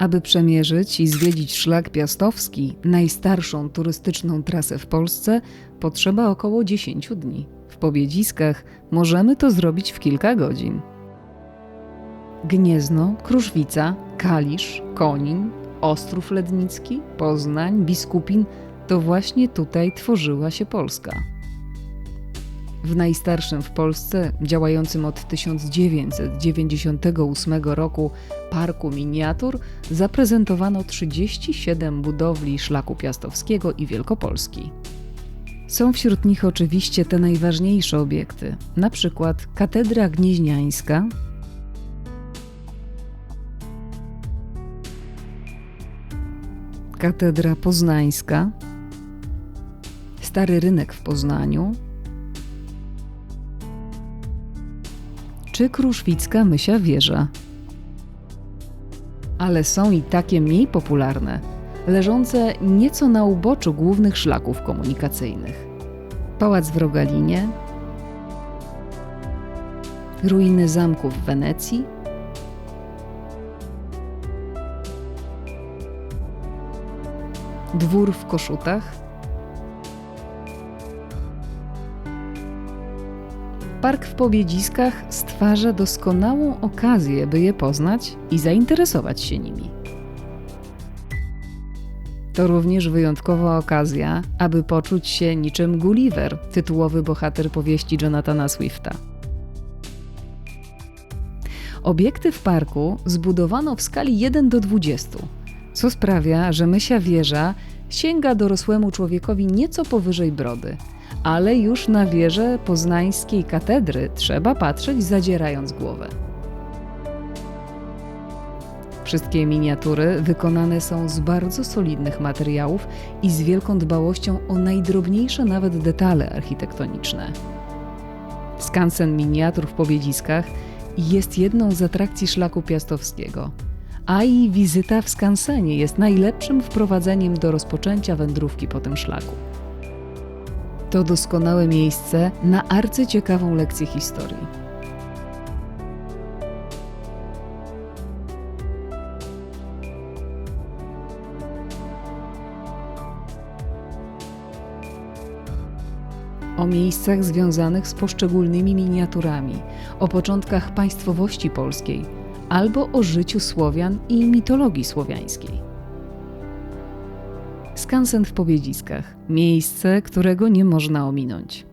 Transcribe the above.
Aby przemierzyć i zwiedzić szlak piastowski, najstarszą turystyczną trasę w Polsce, potrzeba około 10 dni. W Pobiedziskach możemy to zrobić w kilka godzin. Gniezno, Kruszwica, Kalisz, Konin, Ostrów Lednicki, Poznań, Biskupin to właśnie tutaj tworzyła się Polska. W najstarszym w Polsce, działającym od 1998 roku Parku Miniatur, zaprezentowano 37 budowli szlaku piastowskiego i wielkopolski. Są wśród nich oczywiście te najważniejsze obiekty, na przykład Katedra Gnieźniańska, Katedra Poznańska, Stary Rynek w Poznaniu, czy Kruszwicka Mysia Wieża. Ale są i takie mniej popularne, leżące nieco na uboczu głównych szlaków komunikacyjnych. Pałac w Rogalinie, ruiny zamków w Wenecji, dwór w Koszutach, Park w Pobiedziskach stwarza doskonałą okazję, by je poznać i zainteresować się nimi. To również wyjątkowa okazja, aby poczuć się niczym Gulliver, tytułowy bohater powieści Jonathana Swifta. Obiekty w parku zbudowano w skali 1 do 20, co sprawia, że mysia wieża sięga dorosłemu człowiekowi nieco powyżej brody, ale już na wieżę poznańskiej katedry trzeba patrzeć zadzierając głowę. Wszystkie miniatury wykonane są z bardzo solidnych materiałów i z wielką dbałością o najdrobniejsze nawet detale architektoniczne. Skansen miniatur w Pobiedziskach jest jedną z atrakcji szlaku piastowskiego, a i wizyta w skansenie jest najlepszym wprowadzeniem do rozpoczęcia wędrówki po tym szlaku. To doskonałe miejsce na arcyciekawą lekcję historii. o miejscach związanych z poszczególnymi miniaturami, o początkach państwowości polskiej albo o życiu Słowian i mitologii słowiańskiej. Skansen w Pobiedziskach miejsce, którego nie można ominąć.